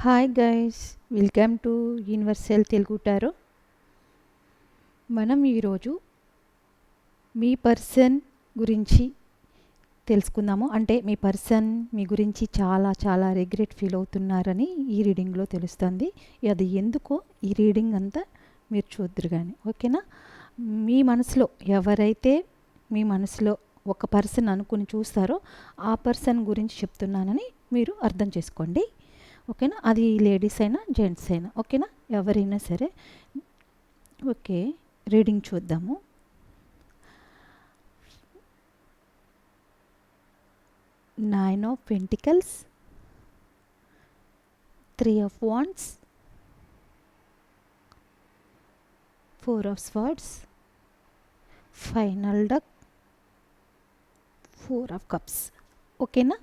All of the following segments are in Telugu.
Hi guys welcome to universal Telugu tarot మనం ఈరోజు మీ పర్సన్ గురించి తెలుసుకుందాము. అంటే మీ పర్సన్ మీ గురించి చాలా చాలా రిగ్రెట్ ఫీల్ అవుతున్నారని ఈ రీడింగ్లో తెలుస్తుంది. అది ఎందుకో ఈ రీడింగ్ అంతా మీరు చూద్దరు కానీ ఓకేనా మీ మనసులో ఎవరైతే మీ మనసులో ఒక పర్సన్ అనుకుని చూస్తారో ఆ పర్సన్ గురించి చెప్తున్నానని మీరు అర్థం చేసుకోండి. ఓకేనా? అది లేడీస్ అయినా జెంట్స్ అయినా ఓకేనా? ఎవరైనా సరే. ఓకే రీడింగ్ చూద్దాము. Nine of pentacles three of wands four of swords final deck four of cups ఓకేనా?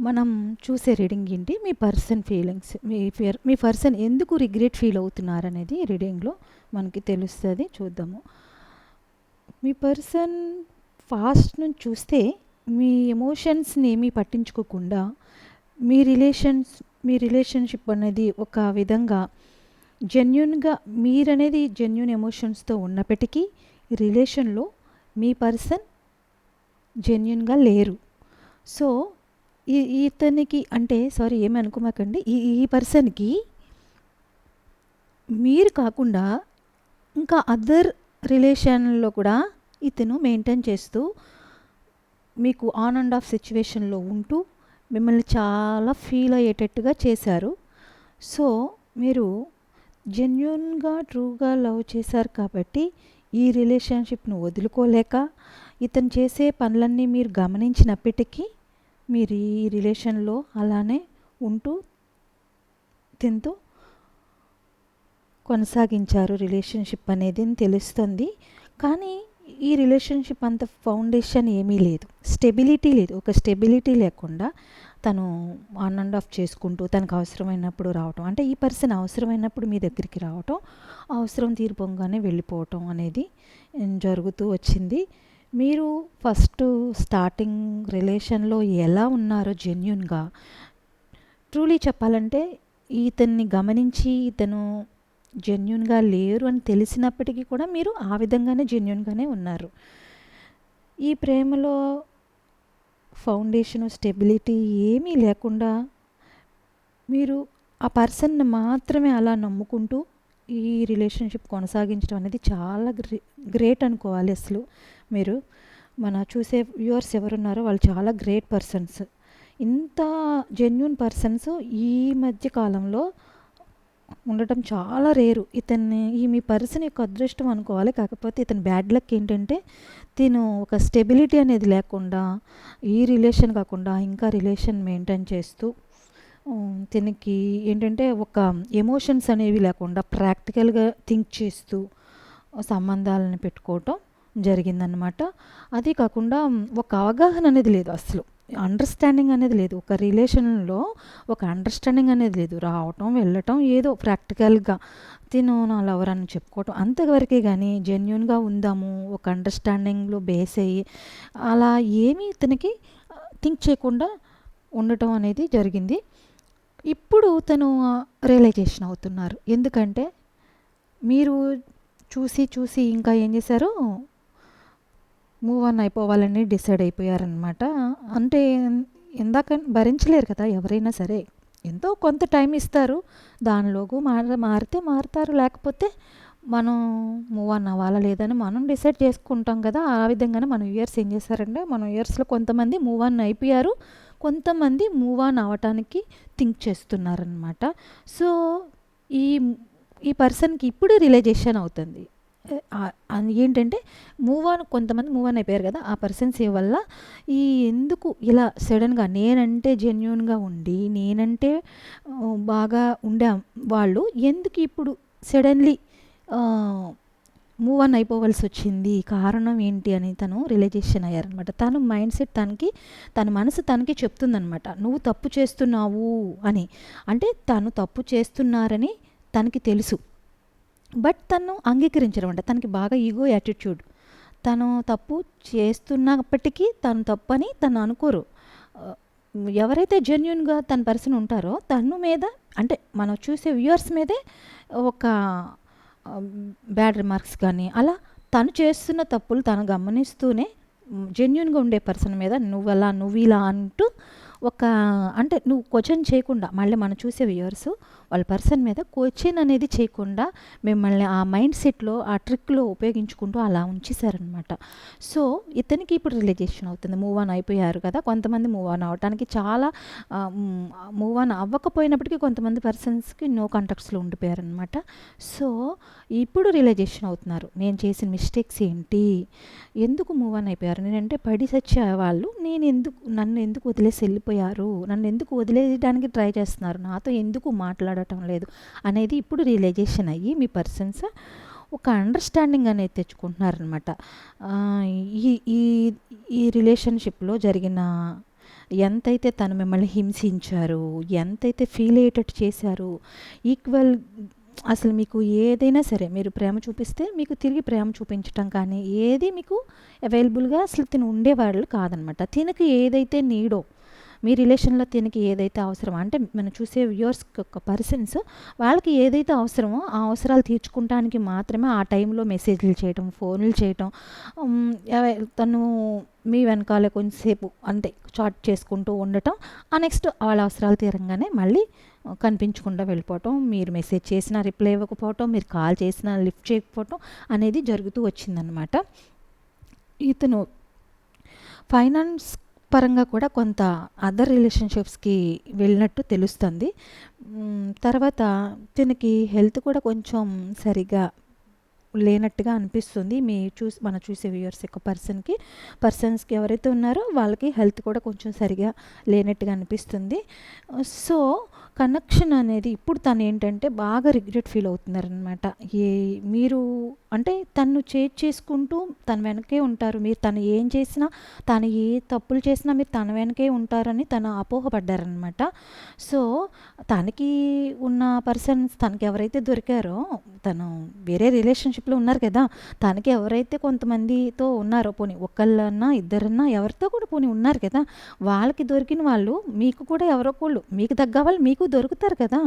మనం చూసే రీడింగ్ ఏంటి? మీ పర్సన్ ఫీలింగ్స్ మీ ఫియర్ మీ పర్సన్ ఎందుకు రిగ్రెట్ ఫీల్ అవుతున్నారు అనేది రీడింగ్లో మనకి తెలుస్తుంది. చూద్దాము. మీ పర్సన్ ఫాస్ట్ నుంచి చూస్తే మీ ఎమోషన్స్ని ఏమీ పట్టించుకోకుండా మీ రిలేషన్స్ మీ రిలేషన్షిప్ అనేది ఒక విధంగా జెన్యున్గా మీరనేది జెన్యున్ ఎమోషన్స్తో ఉన్నప్పటికీ రిలేషన్లో మీ పర్సన్ జెన్యున్గా లేరు. సో ఈ ఇతనికి అంటే సారీ ఏమి అనుకోమాకండి? ఈ ఈ పర్సన్కి మీరు కాకుండా ఇంకా అదర్ రిలేషన్లో కూడా ఇతను మెయింటైన్ చేస్తూ మీకు ఆన్ అండ్ ఆఫ్ సిచ్యువేషన్లో ఉంటూ మిమ్మల్ని చాలా ఫీల్ అయ్యేటట్టుగా చేశారు. సో మీరు జెన్యున్గా ట్రూగా లవ్ చేశారు కాబట్టి ఈ రిలేషన్షిప్ను వదులుకోలేక ఇతను చేసే పనులన్నీ మీరు గమనించినప్పటికీ మీరు ఈ రిలేషన్లో అలానే ఉంటూ తింటూ కొనసాగించారు రిలేషన్షిప్ అనేది తెలుస్తుంది. కానీ ఈ రిలేషన్షిప్ అంత ఫౌండేషన్ ఏమీ లేదు. స్టెబిలిటీ లేదు. ఒక స్టెబిలిటీ లేకుండా తను ఆన్ అండ్ ఆఫ్ చేసుకుంటూ తనకు అవసరమైనప్పుడు రావటం అంటే ఈ పర్సన్ అవసరమైనప్పుడు మీ దగ్గరికి రావటం అవసరం తీరిపోగానే వెళ్ళిపోవటం అనేది జరుగుతూ వచ్చింది. మీరు ఫస్ట్ స్టార్టింగ్ రిలేషన్లో ఎలా ఉన్నారో జెన్యున్గా ట్రూలీ చెప్పాలంటే ఇతన్ని గమనించి ఇతను జెన్యున్గా లేరు అని తెలిసినప్పటికీ కూడా మీరు ఆ విధంగానే జెన్యున్గానే ఉన్నారు. ఈ ప్రేమలో ఫౌండేషన్ స్టెబిలిటీ ఏమీ లేకుండా మీరు ఆ పర్సన్ని మాత్రమే అలా నమ్ముకుంటూ ఈ రిలేషన్షిప్ కొనసాగించడం అనేది చాలా గ్రే గ్రేట్ అనుకోవాలి అసలు. మీరు మన చూసే వ్యూవర్స్ ఎవరున్నారో వాళ్ళు చాలా గ్రేట్ పర్సన్స్. ఇంత జెన్యున్ పర్సన్స్ ఈ మధ్య కాలంలో ఉండటం చాలా రేరు. ఇతన్ని ఈ మీ పర్సన్ యొక్క అదృష్టం అనుకోవాలి. కాకపోతే ఇతని బ్యాడ్ లక్ ఏంటంటే తిను ఒక స్టెబిలిటీ అనేది లేకుండా ఈ రిలేషన్ కాకుండా ఇంకా రిలేషన్ మెయింటైన్ చేస్తూ దీనికి ఏంటంటే ఒక ఎమోషన్స్ అనేవి లేకుండా ప్రాక్టికల్గా థింక్ చేస్తూ సంబంధాలను పెట్టుకోవటం జరిగిందనమాట అది కాకుండా ఒక అవగాహన అనేది లేదు అసలు. అండర్స్టాండింగ్ అనేది లేదు. ఒక రిలేషన్లో ఒక అండర్స్టాండింగ్ అనేది లేదు. రావటం వెళ్ళటం ఏదో ప్రాక్టికల్గా తిను నా లవర్ అని చెప్పుకోవటం అంతవరకే కానీ జెన్యున్గా ఉందాము ఒక అండర్స్టాండింగ్లో బేస్ అయ్యి అలా ఏమీ ఇతనికి థింక్ చేయకుండా ఉండటం అనేది జరిగింది. ఇప్పుడు తను రియలైజేషన్ అవుతున్నారు. ఎందుకంటే మీరు చూసి చూసి ఇంకా ఏం చేశారు? మూవ్ ఆన్ అయిపోవాలని డిసైడ్ అయిపోయారనమాట అంటే ఇందాక భరించలేరు కదా ఎవరైనా సరే. ఎంతో కొంత టైం ఇస్తారు. దానిలోగు మార మారితే మారుతారు. లేకపోతే మనం మూవ్ ఆన్ అవ్వాలా లేదని మనం డిసైడ్ చేసుకుంటాం కదా. ఆ విధంగానే మన ఇయర్స్ ఏం చేశారంటే మన ఇయర్స్లో కొంతమంది మూవ్ ఆన్ అయిపోయారు. కొంతమంది మూవ్ ఆన్ అవ్వటానికి థింక్ చేస్తున్నారనమాట సో ఈ ఈ పర్సన్కి ఇప్పుడు రిలైజేషన్ అవుతుంది. ఏంటంటే మూవ్ ఆన్ కొంతమంది మూవ్ ఆన్ అయిపోయారు కదా ఆ పర్సన్స్ వల్ల ఈ ఎందుకు ఇలా సడన్గా నేనంటే జెన్యున్గా ఉండి నేనంటే బాగా ఉండే వాళ్ళు ఎందుకు ఇప్పుడు సడన్లీ మూవ్ ఆన్ అయిపోవాల్సి వచ్చింది? కారణం ఏంటి అని తను రిలైజేషన్ అయ్యారనమాట తను మైండ్ సెట్ తనకి తన మనసు తనకి చెప్తుందనమాట నువ్వు తప్పు చేస్తున్నావు అని. అంటే తను తప్పు చేస్తున్నారని తనకి తెలుసు. బట్ తను అంగీకరించడం తనకి బాగా ఈగో యాటిట్యూడ్. తను తప్పు చేస్తున్నప్పటికీ తను తప్పని తను అనుకోరు. ఎవరైతే జెన్యున్గా తన పర్సన్ ఉంటారో తను మీద అంటే మనం చూసే వ్యూవర్స్ మీదే ఒక బ్యాడ్ రిమార్క్స్ కానీ అలా తను చేస్తున్న తప్పులు తను గమనిస్తూనే జెన్యున్గా ఉండే పర్సన్ మీద నువ్వు అలా నువ్వు ఇలా అంటూ ఒక అంటే నువ్వు క్వశ్చన్ చేయకుండా మళ్ళీ మనం చూసే వ్యూవర్స్ వాళ్ళ పర్సన్ మీద కోచింగ్ అనేది చేయకుండా మిమ్మల్ని ఆ మైండ్ సెట్లో ఆ ట్రిక్లో ఉపయోగించుకుంటూ అలా ఉంచేశారనమాట. సో ఇతనికి ఇప్పుడు రిలేజేషన్ అవుతుంది. మూవ్ ఆన్ అయిపోయారు కదా కొంతమంది మూవ్ ఆన్ అవ్వటానికి చాలా మూవ్ ఆన్ అవ్వకపోయినప్పటికీ కొంతమంది పర్సన్స్కి నో కాంటాక్ట్స్లో ఉండిపోయారనమాట. సో ఇప్పుడు రియలైజేషన్ అవుతున్నారు. నేను చేసిన మిస్టేక్స్ ఏంటి? ఎందుకు మూవ్ ఆన్ అయిపోయారు? నేనంటే పడి సచ్చే వాళ్ళు నేను ఎందుకు నన్ను ఎందుకు వదిలేసి వెళ్ళిపోయారు? నన్ను ఎందుకు వదిలేయడానికి ట్రై చేస్తున్నారు? నాతో ఎందుకు మాట్లాడటం లేదు అనేది ఇప్పుడు రియలైజేషన్ అయ్యి మీ పర్సన్స్ ఒక అండర్స్టాండింగ్ అనేది తెచ్చుకుంటున్నారనమాట ఈ ఈ ఈ రిలేషన్షిప్లో జరిగిన ఎంతైతే తను మిమ్మల్ని హింసించారు ఎంతైతే ఫీల్ అయ్యేటట్టు చేశారు ఈక్వల్ అసలు మీకు ఏదైనా సరే మీరు ప్రేమ చూపిస్తే మీకు తిరిగి ప్రేమ చూపించటం కానీ ఏది మీకు అవైలబుల్గా అసలు తిని ఉండేవాళ్ళు కాదనమాట తినకు ఏదైతే నీడో మీ రిలేషన్లో తినకి ఏదైతే అవసరమో అంటే మనం చూసే వ్యూవర్స్ ఒక పర్సన్స్ వాళ్ళకి ఏదైతే అవసరమో ఆ అవసరాలు తీర్చుకుంటానికి మాత్రమే ఆ టైంలో మెసేజ్లు చేయటం ఫోన్లు చేయటం తను మీ వెనకాల కొంచెంసేపు అంటే చాట్ చేసుకుంటూ ఉండటం ఆ నెక్స్ట్ వాళ్ళ అవసరాలు తీరంగానే మళ్ళీ కనిపించకుండా వెళ్ళిపోవటం మీరు మెసేజ్ చేసినా రిప్లై ఇవ్వకపోవటం మీరు కాల్ చేసినా లిఫ్ట్ చేయకపోవటం అనేది జరుగుతూ వచ్చిందనమాట ఇతను ఫైనాన్స్ పరంగా కూడా కొంత అదర్ రిలేషన్షిప్స్కి వెళ్ళినట్టు తెలుస్తుంది. తర్వాత దీనికి హెల్త్ కూడా కొంచెం సరిగా లేనట్టుగా అనిపిస్తుంది. మీ చూసి మన చూసే వ్యూవర్స్ యొక్క పర్సన్కి పర్సన్స్కి ఎవరైతే ఉన్నారో వాళ్ళకి హెల్త్ కూడా కొంచెం సరిగా లేనట్టుగా అనిపిస్తుంది. సో కనెక్షన్ అనేది ఇప్పుడు తను ఏంటంటే బాగా రిగ్రెట్ ఫీల్ అవుతున్నారనమాట ఏ మీరు అంటే తను చేజ్ చేసుకుంటూ తన వెనకే ఉంటారు. మీరు తను ఏం చేసినా తను ఏ తప్పులు చేసినా మీరు తన వెనకే ఉంటారని తను అపోహపడ్డారనమాట సో తనకి ఉన్న పర్సన్స్ తనకి ఎవరైతే దొరికారో తను వేరే రిలేషన్షిప్లో ఉన్నారు కదా తనకి ఎవరైతే కొంతమందితో ఉన్నారో పోనీ ఒకళ్ళన్నా ఇద్దరన్నా ఎవరితో కూడా పోనీ ఉన్నారు కదా వాళ్ళకి దొరికిన వాళ్ళు మీకు కూడా ఎవరో ఒకళ్ళు మీకు తగ్గ వాళ్ళు మీకు దొరుకుతారు కదా.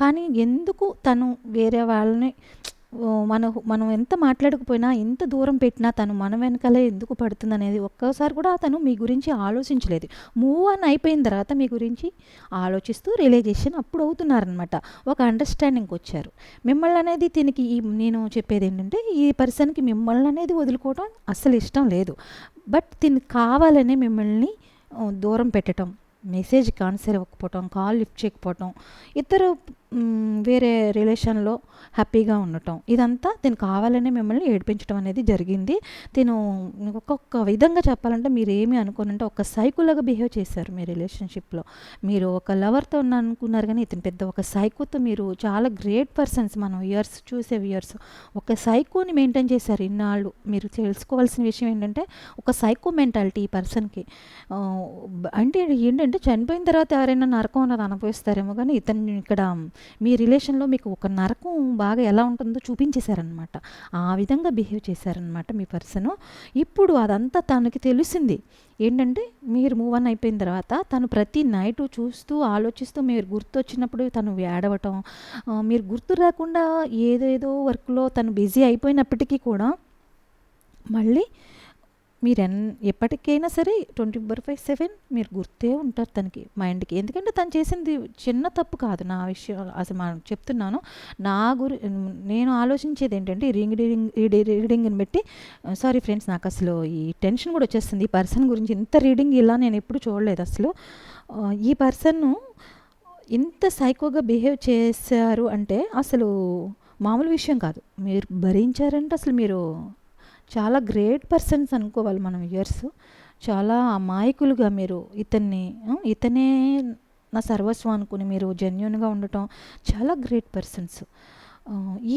కానీ ఎందుకు తను వేరే వాళ్ళని మన మనం ఎంత మాట్లాడకపోయినా ఎంత దూరం పెట్టినా తను మన వెనకాలే ఎందుకు పడుతుంది అనేది ఒక్కసారి కూడా తను మీ గురించి ఆలోచించలేదు. మూవ్ అని అయిపోయిన తర్వాత మీ గురించి ఆలోచిస్తూ రియలైజేషన్ అప్పుడు అవుతున్నారనమాట ఒక అండర్స్టాండింగ్కి వచ్చారు. మిమ్మల్ని అనేది దీనికి ఈ నేను చెప్పేది ఏంటంటే ఈ పర్సన్కి మిమ్మల్ని అనేది వదులుకోవడం అస్సలు ఇష్టం లేదు. బట్ దీనికి కావాలనే మిమ్మల్ని దూరం పెట్టడం మెసేజ్కి ఆన్సర్ ఇవ్వకపోవటం కాల్ లిఫ్ట్ చేయకపోవటం ఇద్దరు వేరే రిలేషన్లో హ్యాపీగా ఉండటం. ఇదంతా దీనికి కావాలనే మిమ్మల్ని ఏడిపించడం అనేది జరిగింది. తిను ఒక్కొక్క విధంగా చెప్పాలంటే మీరు ఏమి అనుకోనంటే ఒక సైకోలాగా బిహేవ్ చేశారు మీ రిలేషన్షిప్లో. మీరు ఒక లవర్తో ఉన్న అనుకున్నారు కానీ ఇతను పెద్ద ఒక సైకోతో మీరు చాలా గ్రేట్ పర్సన్స్ మనం ఇయర్స్ చూసే ఇయర్స్ ఒక సైకోని మెయింటైన్ చేశారు ఇన్నాళ్ళు. మీరు తెలుసుకోవాల్సిన విషయం ఏంటంటే ఒక సైకో మెంటాలిటీ ఈ పర్సన్కి. అంటే ఏంటంటే చనిపోయిన తర్వాత ఎవరైనా నరకం అన్నది అనుభవిస్తారేమో కానీ ఇతను ఇక్కడ మీ రిలేషన్లో మీకు ఒక నరకం బాగా ఎలా ఉంటుందో చూపించేశారనమాట ఆ విధంగా బిహేవ్ చేశారనమాట మీ పర్సను. ఇప్పుడు అదంతా తనకి తెలిసింది. ఏంటంటే మీరు మూవ్ ఆన్ అయిపోయిన తర్వాత తను ప్రతి నైట్ చూస్తూ ఆలోచిస్తూ మీరు గుర్తొచ్చినప్పుడు తను ఏడవటం మీరు గుర్తు రాకుండా ఏదేదో వర్క్లో తను బిజీ అయిపోయినప్పటికీ కూడా మళ్ళీ మీరు ఎన్ ఎప్పటికైనా సరే ట్వంటీ ఫోర్ ఫైవ్ సెవెన్ మీరు గుర్తే ఉంటారు తనకి మైండ్కి. ఎందుకంటే తను చేసింది చిన్న తప్పు కాదు నా విషయం అసలు మనం చెప్తున్నాను. నా గురి నేను ఆలోచించేది ఏంటంటే రింగ్ రీడింగ్ రీడింగ్ని బట్టి సారీ ఫ్రెండ్స్ నాకు అసలు ఈ టెన్షన్ కూడా వచ్చేస్తుంది. ఈ పర్సన్ గురించి ఇంత రీడింగ్ ఇలా నేను ఎప్పుడు చూడలేదు అసలు. ఈ పర్సన్ను ఇంత సైకోగా బిహేవ్ చేశారు అంటే అసలు మామూలు విషయం కాదు. మీరు భరించారంటే అసలు మీరు చాలా గ్రేట్ పర్సన్స్ అనుకోవాలి మనం ఇయర్స్ చాలా అమాయకులుగా మీరు ఇతన్ని ఇతనే నా సర్వస్వం అనుకుని మీరు జెన్యున్గా ఉండటం చాలా గ్రేట్ పర్సన్స్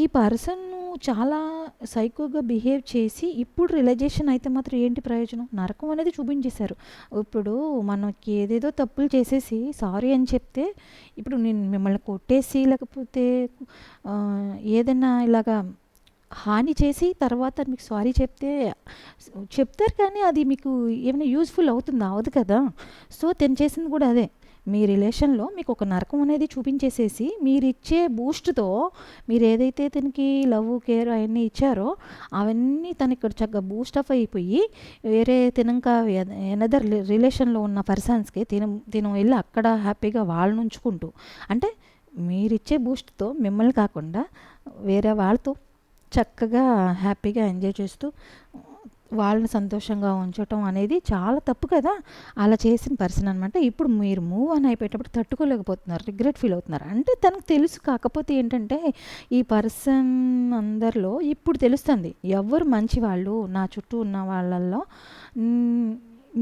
ఈ పర్సన్ చాలా సైకోగా బిహేవ్ చేసి ఇప్పుడు రిలైజేషన్ అయితే మాత్రం ఏంటి ప్రయోజనం? నరకం అనేది చూపించేశారు. ఇప్పుడు మనకి ఏదేదో తప్పులు చేసేసి సారీ అని చెప్తే ఇప్పుడు నేను మిమ్మల్ని కొట్టేసి లేకపోతే ఏదైనా ఇలాగా హాని చేసి తర్వాత మీకు సారీ చెప్తే చెప్తారు కానీ అది మీకు ఏమైనా యూజ్ఫుల్ అవుతుందా? అవదు కదా. సో తను చేసింది కూడా అదే. మీ రిలేషన్లో మీకు ఒక నరకం అనేది చూపించేసేసి మీరు ఇచ్చే బూస్ట్తో మీరు ఏదైతే తనకి లవ్ కేర్ అవన్నీ ఇచ్చారో అవన్నీ తను ఇక్కడ చక్కగా బూస్ట్ అప్ అయిపోయి వేరే తినక ఎనదర్ రిలేషన్లో ఉన్న పర్సన్స్కి తిన తిన వెళ్ళి అక్కడ హ్యాపీగా వాళ్ళని ఉంచుకుంటూ అంటే మీరిచ్చే బూస్ట్తో మిమ్మల్ని కాకుండా వేరే వాళ్ళతో చక్కగా హ్యాపీగా ఎంజాయ్ చేస్తూ వాళ్ళని సంతోషంగా ఉంచటం అనేది చాలా తప్పు కదా. అలా చేసిన పర్సన్ అనమాట ఇప్పుడు మీరు మూవ్ అని అయిపోయేటప్పుడు తట్టుకోలేకపోతున్నారు రిగ్రెట్ ఫీల్ అవుతున్నారు. అంటే తనకు తెలుసు కాకపోతే ఏంటంటే ఈ పర్సన్ అందరిలో ఇప్పుడు తెలుస్తుంది ఎవరు మంచి వాళ్ళు నా చుట్టూ ఉన్న వాళ్ళల్లో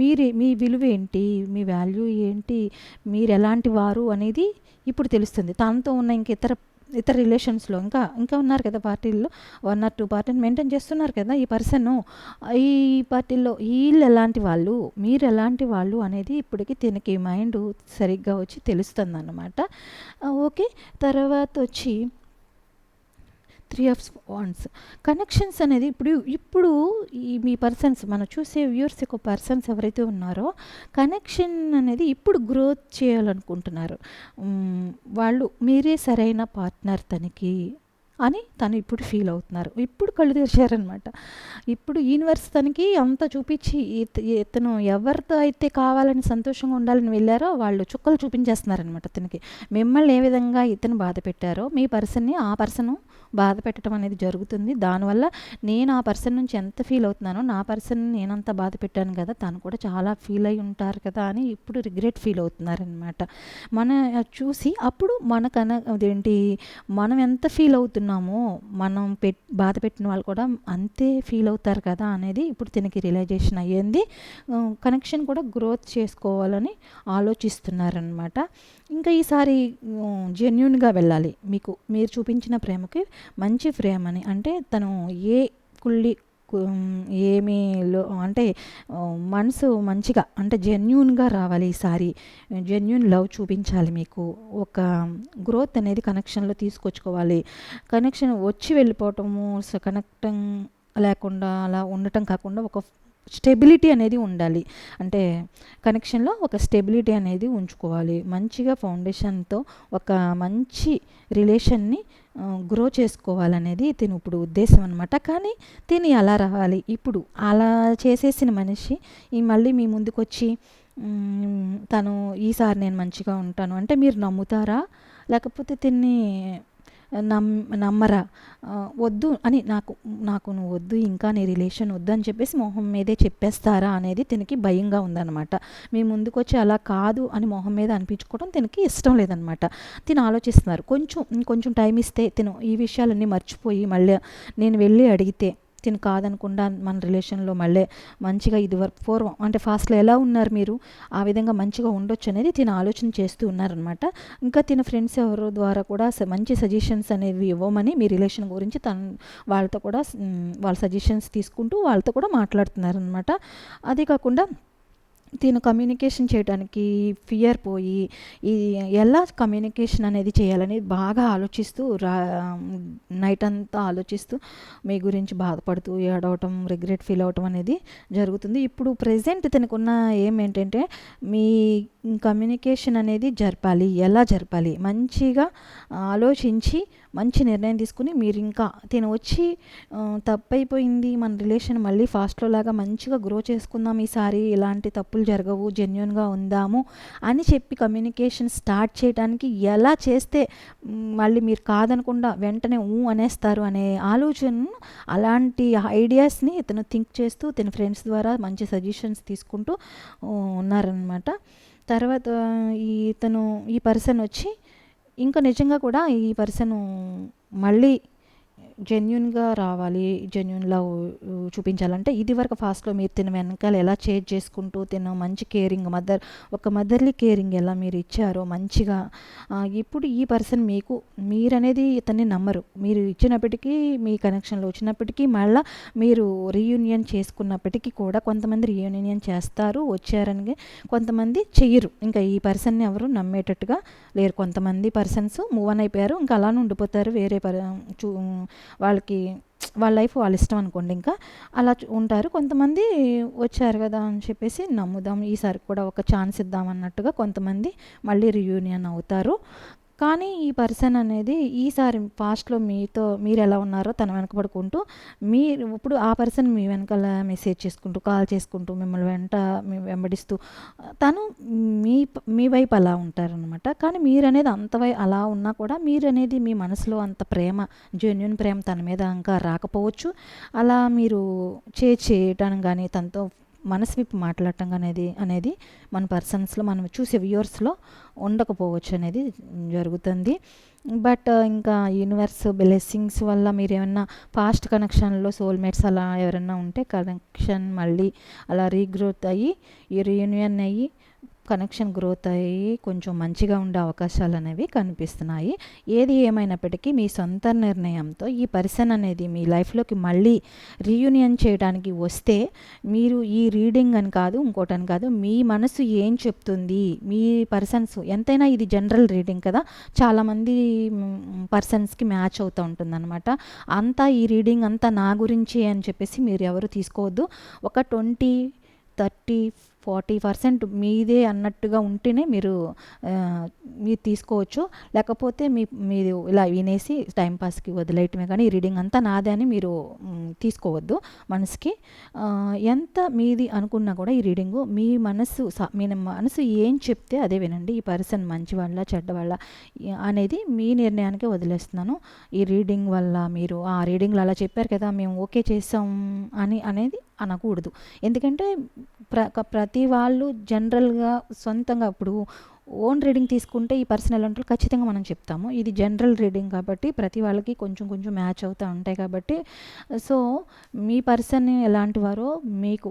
మీరు మీ విలువ ఏంటి మీ వాల్యూ ఏంటి మీరు ఎలాంటి వారు అనేది ఇప్పుడు తెలుస్తుంది. తనతో ఉన్న ఇంక ఇతర ఇతర రిలేషన్స్లో ఇంకా ఇంకా ఉన్నారు కదా పార్టీల్లో. వన్ ఆర్ టూ పార్టీని మెయింటైన్ చేస్తున్నారు కదా ఈ పర్సన్. ఈ పార్టీల్లో వీళ్ళు ఎలాంటి వాళ్ళు మీరు ఎలాంటి వాళ్ళు అనేది ఇప్పటికి తినకి మైండ్ సరిగ్గా వచ్చి తెలుస్తుంది అన్నమాట ఓకే తర్వాత వచ్చి త్రీ ఆఫ్ వాన్స్. కనెక్షన్స్ అనేది ఇప్పుడు ఇప్పుడు ఈ మీ పర్సన్స్ మనం చూసే వ్యూర్స్ యొక్క పర్సన్స్ ఎవరైతే ఉన్నారో కనెక్షన్ అనేది ఇప్పుడు గ్రోత్ చేయాలనుకుంటున్నారు. వాళ్ళు మీరే సరైన పార్ట్నర్ తనకి అని తను ఇప్పుడు ఫీల్ అవుతున్నారు. ఇప్పుడు కళ్ళు తెరిచారనమాట ఇప్పుడు యూనివర్స్ తనకి అంత చూపించి ఇత- ఇతను ఎవరితో అయితే కావాలని సంతోషంగా ఉండాలని వెళ్ళారో వాళ్ళు చుక్కలు చూపించేస్తున్నారనమాట తనకి. మిమ్మల్ని ఏ విధంగా ఇతను బాధ పెట్టారో మీ పర్సన్ని ఆ పర్సను బాధ పెట్టడం అనేది జరుగుతుంది. దానివల్ల నేను ఆ పర్సన్ నుంచి ఎంత ఫీల్ అవుతున్నానో నా పర్సన్ నేనంత బాధ పెట్టాను కదా తను కూడా చాలా ఫీల్ అయి ఉంటారు కదా అని ఇప్పుడు రిగ్రెట్ ఫీల్ అవుతున్నారనమాట మన చూసి అప్పుడు మనకన అదేంటి మనం ఎంత ఫీల్ అవుతున్నామో మనం పెట్ బాధ పెట్టిన వాళ్ళు కూడా అంతే ఫీల్ అవుతారు కదా అనేది ఇప్పుడు తినకి రియలైజేషన్ అయ్యింది. కనెక్షన్ కూడా గ్రోత్ చేసుకోవాలని ఆలోచిస్తున్నారనమాట ఇంకా ఈసారి జెన్యున్గా వెళ్ళాలి. మీకు మీరు చూపించిన ప్రేమకి మంచి ప్రేమని అంటే తను ఏ కుళ్ళి ఏమీ లో అంటే మనసు మంచిగా అంటే జెన్యున్గా రావాలి ఈసారి జెన్యున్ లవ్ చూపించాలి మీకు. ఒక గ్రోత్ అనేది కనెక్షన్లో తీసుకొచ్చుకోవాలి. కనెక్షన్ వచ్చి వెళ్ళిపోవటము కనెక్టింగ్ లేకుండా అలా ఉండటం కాకుండా ఒక స్టెబిలిటీ అనేది ఉండాలి. అంటే కనెక్షన్లో ఒక స్టెబిలిటీ అనేది ఉంచుకోవాలి. మంచిగా ఫౌండేషన్తో ఒక మంచి రిలేషన్ని గ్రో చేసుకోవాలనేది తిను ఇప్పుడు ఉద్దేశం అనమాట కానీ తిని అలా రావాలి. ఇప్పుడు అలా చేసేసిన మనిషి ఈ మళ్ళీ మీ ముందుకు వచ్చి తను ఈసారి నేను మంచిగా ఉంటాను అంటే మీరు నమ్ముతారా? లేకపోతే తిన్ని నమ్ నమ్మరా. వద్దు అని నాకు నాకు నువ్వు వద్దు ఇంకా నీ రిలేషన్ వద్దు అని చెప్పేసి మొహం మీదే చెప్పేస్తారా అనేది తినకి భయంగా ఉందన్నమాట. మీ ముందుకు వచ్చి అలా కాదు అని మొహం మీద అనిపించుకోవడం తనకి ఇష్టం లేదనమాట తిను ఆలోచిస్తున్నారు. కొంచెం ఇంకొంచెం టైం ఇస్తే తిను. ఈ విషయాలన్నీ మర్చిపోయి మళ్ళీ నేను వెళ్ళి అడిగితే తిను కాదనకుండా మన రిలేషన్లో మళ్ళీ మంచిగా ఇది వరకు పూర్వం అంటే ఫాస్ట్లో ఎలా ఉన్నారు మీరు? ఆ విధంగా మంచిగా ఉండొచ్చు అనేది తిన ఆలోచన చేస్తూ ఉన్నారనమాట ఇంకా తిన ఫ్రెండ్స్ ఎవరు ద్వారా కూడా మంచి సజెషన్స్ అనేవి ఇవ్వమని మీ రిలేషన్ గురించి తన వాళ్ళతో కూడా వాళ్ళ సజెషన్స్ తీసుకుంటూ వాళ్ళతో కూడా మాట్లాడుతున్నారనమాట అదే కాకుండా తిను కమ్యూనికేషన్ చేయడానికి ఫియర్ పోయి ఈ ఎలా కమ్యూనికేషన్ అనేది చేయాలని బాగా ఆలోచిస్తూ రా నైట్ అంతా ఆలోచిస్తూ మీ గురించి బాధపడుతూ ఏడవటం రిగ్రెట్ ఫీల్ అవటం అనేది జరుగుతుంది. ఇప్పుడు ప్రజెంట్ తనకున్న ఏం ఏంటంటే మీ కమ్యూనికేషన్ అనేది జరపాలి. ఎలా జరపాలి? మంచిగా ఆలోచించి మంచి నిర్ణయం తీసుకుని మీరు ఇంకా తిను వచ్చి తప్పైపోయింది. మన రిలేషన్ మళ్ళీ ఫాస్ట్లో లాగా మంచిగా గ్రో చేసుకుందాం ఈసారి. ఇలాంటి తప్పు తప్పులు జరగవు జెన్యున్గా ఉందాము అని చెప్పి కమ్యూనికేషన్ స్టార్ట్ చేయడానికి ఎలా చేస్తే మళ్ళీ మీరు కాదనకుండా వెంటనే ఊ అనేస్తారు అనే ఆలోచనను అలాంటి ఐడియాస్ని ఇతను థింక్ చేస్తూ తన ఫ్రెండ్స్ ద్వారా మంచి సజెషన్స్ తీసుకుంటూ ఉన్నారనమాట తర్వాత ఈ ఇతను ఈ పర్సన్ వచ్చి ఇంకా నిజంగా కూడా ఈ పర్సన్ మళ్ళీ జెన్యున్గా రావాలి జెన్యున్ లవ్ చూపించాలంటే ఇది వరకు ఫాస్ట్లో మీరు తిన వెనకాల ఎలా చేంజ్ చేసుకుంటూ తిన మంచి కేరింగ్ మదర్ ఒక మదర్లీ కేరింగ్ ఎలా మీరు ఇచ్చారో మంచిగా ఇప్పుడు ఈ పర్సన్ మీకు మీరనేది ఇతన్ని నమ్మరు. మీరు ఇచ్చినప్పటికీ మీ కనెక్షన్లో వచ్చినప్పటికీ మళ్ళీ మీరు రీయూనియన్ చేసుకున్నప్పటికీ కూడా కొంతమంది రీయూనియన్ చేస్తారు వచ్చారని కొంతమంది చెయ్యరు. ఇంకా ఈ పర్సన్ని ఎవరు నమ్మేటట్టుగా లేరు. కొంతమంది పర్సన్స్ మూవ్ ఆన్ అయిపోయారు. ఇంకా అలానే ఉండిపోతారు. వేరే పర్ చూ వాళ్ళకి వాళ్ళ లైఫ్ వాళ్ళ ఇష్టం అనుకోండి ఇంకా. అలా ఉంటారు. కొంతమంది వచ్చారు కదా అని చెప్పేసి నమ్ముదాం. ఈసారి కూడా ఒక ఛాన్స్ ఇద్దాం అన్నట్టుగా కొంతమంది మళ్ళీ రియూనియన్ అవుతారు. కానీ ఈ పర్సన్ అనేది ఈసారి పాస్ట్లో మీతో మీరు ఎలా ఉన్నారో తన వెనకబడుకుంటూ మీరు ఇప్పుడు ఆ పర్సన్ మీ వెనకాల మెసేజ్ చేసుకుంటూ కాల్ చేసుకుంటూ మిమ్మల్ని వెంట మీ వెంబడిస్తూ తను మీ మీ వైపు అలా ఉంటారనమాట కానీ మీరు అనేది అంత అలా ఉన్నా కూడా మీరు అనేది మీ మనసులో అంత ప్రేమ జెన్యున్ ప్రేమ తన మీద ఇంకా రాకపోవచ్చు. అలా మీరు చే చేయటం కానీ తనతో మనసు విప్పి మాట్లాడటం అనేది అనేది మన పర్సన్స్లో మనం చూసే వ్యూవర్స్లో ఉండకపోవచ్చు అనేది జరుగుతుంది. బట్ ఇంకా యూనివర్స్ బ్లెస్సింగ్స్ వల్ల మీరు ఏమన్నా పాస్ట్ కనెక్షన్లో సోల్మేట్స్ అలా ఎవరైనా ఉంటే కనెక్షన్ మళ్ళీ అలా రీగ్రోత్ అయ్యి ఈ రీయూనియన్ అయ్యి కనెక్షన్ గ్రోత్ అయ్యి కొంచెం మంచిగా ఉండే అవకాశాలు అనేవి కనిపిస్తున్నాయి. ఏది ఏమైనప్పటికీ మీ సొంత నిర్ణయంతో ఈ పర్సన్ అనేది మీ లైఫ్లోకి మళ్ళీ రీయూనియన్ చేయడానికి వస్తే మీరు ఈ రీడింగ్ అని కాదు ఇంకోటని కాదు మీ మనసు ఏం చెప్తుంది? మీ పర్సన్స్ ఎంతైనా ఇది జనరల్ రీడింగ్ కదా? చాలామంది పర్సన్స్కి మ్యాచ్ అవుతూ ఉంటుందన్నమాట. అంతా ఈ రీడింగ్ అంతా నా గురించి అని చెప్పేసి మీరు ఎవరు తీసుకోవద్దు. ఒక ట్వంటీ థర్టీ ఫార్టీ పర్సెంట్ మీదే అన్నట్టుగా ఉంటేనే మీరు మీరు తీసుకోవచ్చు. లేకపోతే మీ మీరు ఇలా వినేసి టైంపాస్కి వదిలేయటమే కానీ ఈ రీడింగ్ అంతా నాదే అని మీరు తీసుకోవద్దు మనసుకి. ఎంత మీది అనుకున్నా కూడా ఈ రీడింగు మీ మనసు స- మీ మనసు ఏం చెప్తే అదే వినండి. ఈ పర్సన్ మంచివాళ్ళ చెడ్డవాళ్ళ అనేది మీ నిర్ణయానికి వదిలేస్తున్నాను. ఈ రీడింగ్ వల్ల మీరు ఆ రీడింగ్లో అలా చెప్పారు కదా మేము ఓకే చేసాం అని అనేది అనకూడదు. ఎందుకంటే ప్ర ప్రతి ప్రతి వాళ్ళు జనరల్గా సొంతంగా ఇప్పుడు ఓన్ రీడింగ్ తీసుకుంటే ఈ పర్సనల్ అంటే ఖచ్చితంగా మనం చెప్తాము. ఇది జనరల్ రీడింగ్ కాబట్టి ప్రతి వాళ్ళకి కొంచెం కొంచెం మ్యాచ్ అవుతూ ఉంటాయి కాబట్టి. సో మీ పర్సన్ ఎలాంటి వారో మీకు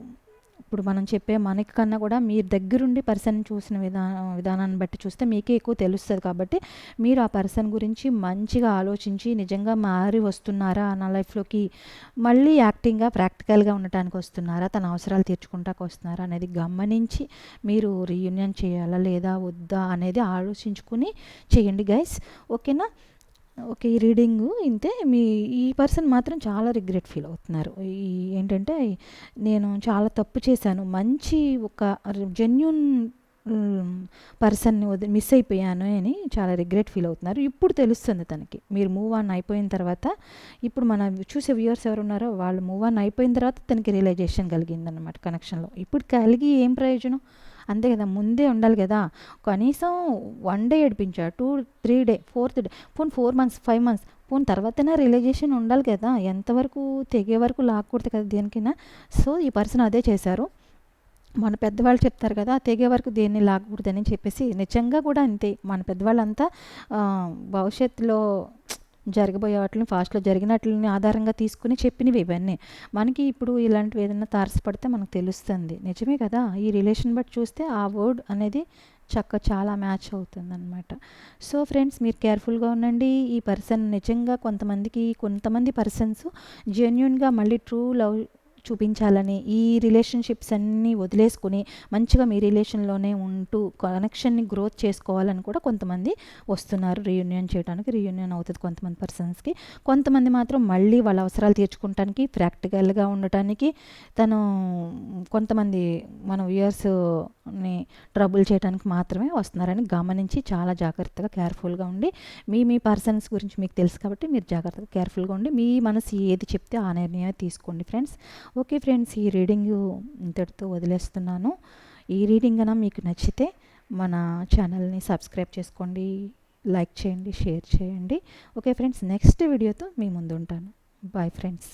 ఇప్పుడు మనం చెప్పే మనకి కన్నా కూడా మీరు దగ్గరుండి పర్సన్ చూసిన విధానం విధానాన్ని బట్టి చూస్తే మీకే ఎక్కువ తెలుస్తుంది కాబట్టి మీరు ఆ పర్సన్ గురించి మంచిగా ఆలోచించి నిజంగా మారి వస్తున్నారా నా లైఫ్లోకి మళ్ళీ యాక్టింగ్గా ప్రాక్టికల్గా ఉండటానికి వస్తున్నారా తన అవసరాలు తీర్చుకుంటాకు వస్తున్నారా అనేది గమనించి మీరు రీయూనియన్ చేయాలా లేదా వద్దా అనేది ఆలోచించుకుని చేయండి గైస్. ఓకేనా? ఓకే ఈ రీడింగ్ ఇంతే. మీ ఈ పర్సన్ మాత్రం చాలా రిగ్రెట్ ఫీల్ అవుతున్నారు. ఈ ఏంటంటే నేను చాలా తప్పు చేశాను. మంచి ఒక జెన్యున్ పర్సన్ని వది మిస్ అయిపోయాను అని చాలా రిగ్రెట్ ఫీల్ అవుతున్నారు. ఇప్పుడు తెలుస్తుంది తనకి. మీరు మూవ్ ఆన్ అయిపోయిన తర్వాత ఇప్పుడు మన చూసే వ్యూవర్స్ ఎవరు ఉన్నారో వాళ్ళు మూవ్ ఆన్ అయిపోయిన తర్వాత తనకి రియలైజేషన్ కలిగిందనమాట కనెక్షన్లో. ఇప్పుడు కలిగి ఏం ప్రయోజనం? అంతే కదా ముందే ఉండాలి కదా. కనీసం one day ఏడిపించాడు two three day fourth day పోనీ ఫోర్ మంత్స్ ఫైవ్ మంత్స్ పోనీ తర్వాతైనా రిలైజేషన్ ఉండాలి కదా. ఎంతవరకు తెగే వరకు లాక్కూడదు కదా దేనికైనా. సో ఈ పర్సన్ అదే చేశారు. మన పెద్దవాళ్ళు చెప్తారు కదా తెగే వరకు దేన్ని లాగకూడదని చెప్పేసి. నిజంగా కూడా అంతే. మన పెద్దవాళ్ళంతా భవిష్యత్తులో జరగబోయే వాటిని ఫాస్ట్లో జరిగినట్లని ఆధారంగా తీసుకుని చెప్పినవి ఇవన్నీ. మనకి ఇప్పుడు ఇలాంటివి ఏదైనా తారసపడితే మనకు తెలుస్తుంది. నిజమే కదా? ఈ రిలేషన్ బట్టి చూస్తే ఆ వర్డ్ అనేది చక్క చాలా మ్యాచ్ అవుతుంది అనమాట సో ఫ్రెండ్స్ మీరు కేర్ఫుల్గా ఉండండి. ఈ పర్సన్ నిజంగా కొంతమందికి కొంతమంది పర్సన్స్ జెన్యున్గా మళ్ళీ ట్రూ లవ్ చూపించాలని ఈ రిలేషన్షిప్స్ అన్నీ వదిలేసుకుని మంచిగా మీ రిలేషన్లోనే ఉంటూ కనెక్షన్ని గ్రోత్ చేసుకోవాలని కూడా కొంతమంది వస్తున్నారు. రీయూనియన్ చేయడానికి రీయూనియన్ అవుతుంది కొంతమంది పర్సన్స్కి కొంతమంది మాత్రం మళ్ళీ వాళ్ళ అవసరాలు తీర్చుకోవటానికి ప్రాక్టికల్గా ఉండటానికి తను కొంతమంది మన వ్యూయర్స్ని ట్రబుల్ చేయడానికి మాత్రమే వస్తున్నారని గమనించి చాలా జాగ్రత్తగా కేర్ఫుల్గా ఉండి మీ మీ పర్సన్స్ గురించి మీకు తెలుసు కాబట్టి మీరు జాగ్రత్తగా కేర్ఫుల్గా ఉండి మీ మనసు ఏది చెప్తే ఆ నిర్ణయం తీసుకోండి ఫ్రెండ్స్ ఓకే ఫ్రెండ్స్ ఈ రీడింగ్ ఇంతటితో వదిలేస్తున్నాను. ఈ రీడింగ్ అన్న మీకు నచ్చితే మన ఛానల్ని సబ్స్క్రైబ్ చేసుకోండి లైక్ చేయండి షేర్ చేయండి. ఓకే ఫ్రెండ్స్ నెక్స్ట్ వీడియోతో మీ ముందు ఉంటాను బాయ్ ఫ్రెండ్స్.